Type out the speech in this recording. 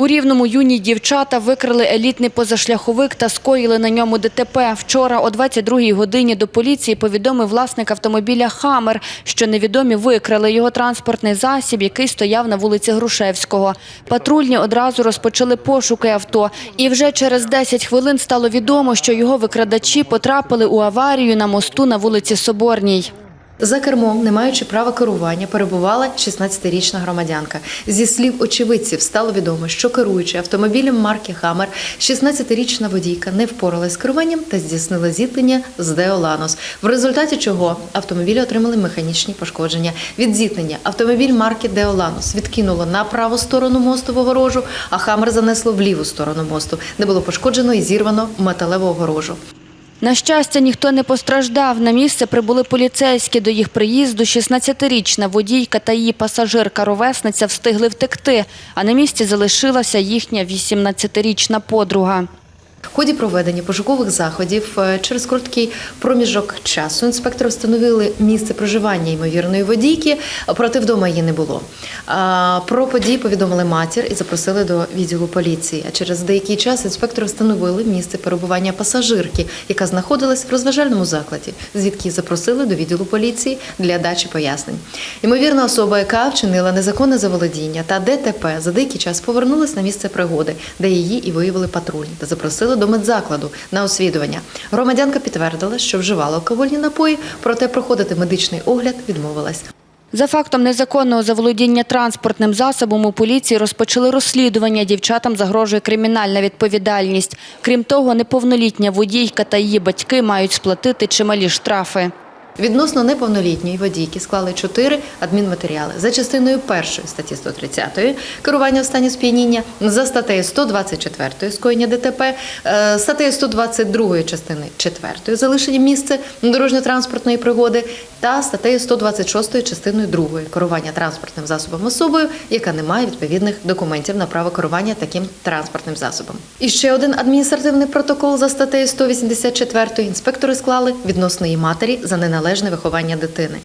У Рівному юні дівчата викрили елітний позашляховик та скоїли на ньому ДТП. Вчора о 22-й годині до поліції повідомив власник автомобіля «Хаммер», що невідомі викрали його транспортний засіб, який стояв на вулиці Грушевського. Патрульні одразу розпочали пошуки авто. І вже через 10 хвилин стало відомо, що його викрадачі потрапили у аварію на мосту на вулиці Соборній. За кермом, не маючи права керування, перебувала 16-річна громадянка. Зі слів очевидців стало відомо, що керуючи автомобілем марки Хаммер, 16-річна водійка не впоралась з керуванням та здійснила зіткнення з Деоланос, в результаті чого автомобілі отримали механічні пошкодження. Від зіткнення автомобіль марки Деоланос відкинуло на праву сторону мосту в огорожу, а Хаммер занесло в ліву сторону мосту, де було пошкоджено і зірвано металеву огорожу. На щастя, ніхто не постраждав. На місце прибули поліцейські. До їх приїзду 16-річна водійка та її пасажирка-ровесниця встигли втекти, а на місці залишилася їхня 18-річна подруга. В ході проведення пошукових заходів е, через короткий проміжок часу інспектори встановили місце проживання ймовірної водійки, проте вдома її не було. Про події повідомили матір і запросили до відділу поліції. А через деякий час інспектори встановили місце перебування пасажирки, яка знаходилась в розважальному закладі, звідки запросили до відділу поліції для дачі пояснень. Ймовірна особа, яка вчинила незаконне заволодіння та ДТП, за деякий час повернулась на місце пригоди, де її і виявили патрульні та запросили до медзакладу на освідування. Громадянка підтвердила, що вживала алкогольні напої, проте проходити медичний огляд відмовилась. За фактом незаконного заволодіння транспортним засобом у поліції розпочали розслідування. Дівчатам загрожує кримінальна відповідальність. Крім того, неповнолітня водійка та її батьки мають сплатити чималі штрафи. Відносно неповнолітньої водійки склали чотири адмінматеріали за частиною першої статті 130 керування в стані сп'яніння, за статтею 124 скоєння ДТП, е, статтею 122 частини 4 залишення місця дорожньо-транспортної пригоди та статтею 126 частиною 2 керування транспортним засобом особою, яка не має відповідних документів на право керування таким транспортним засобом. І ще один адміністративний протокол за статтею 184 інспектори склали відносно її матері за неналежне виховання дитини.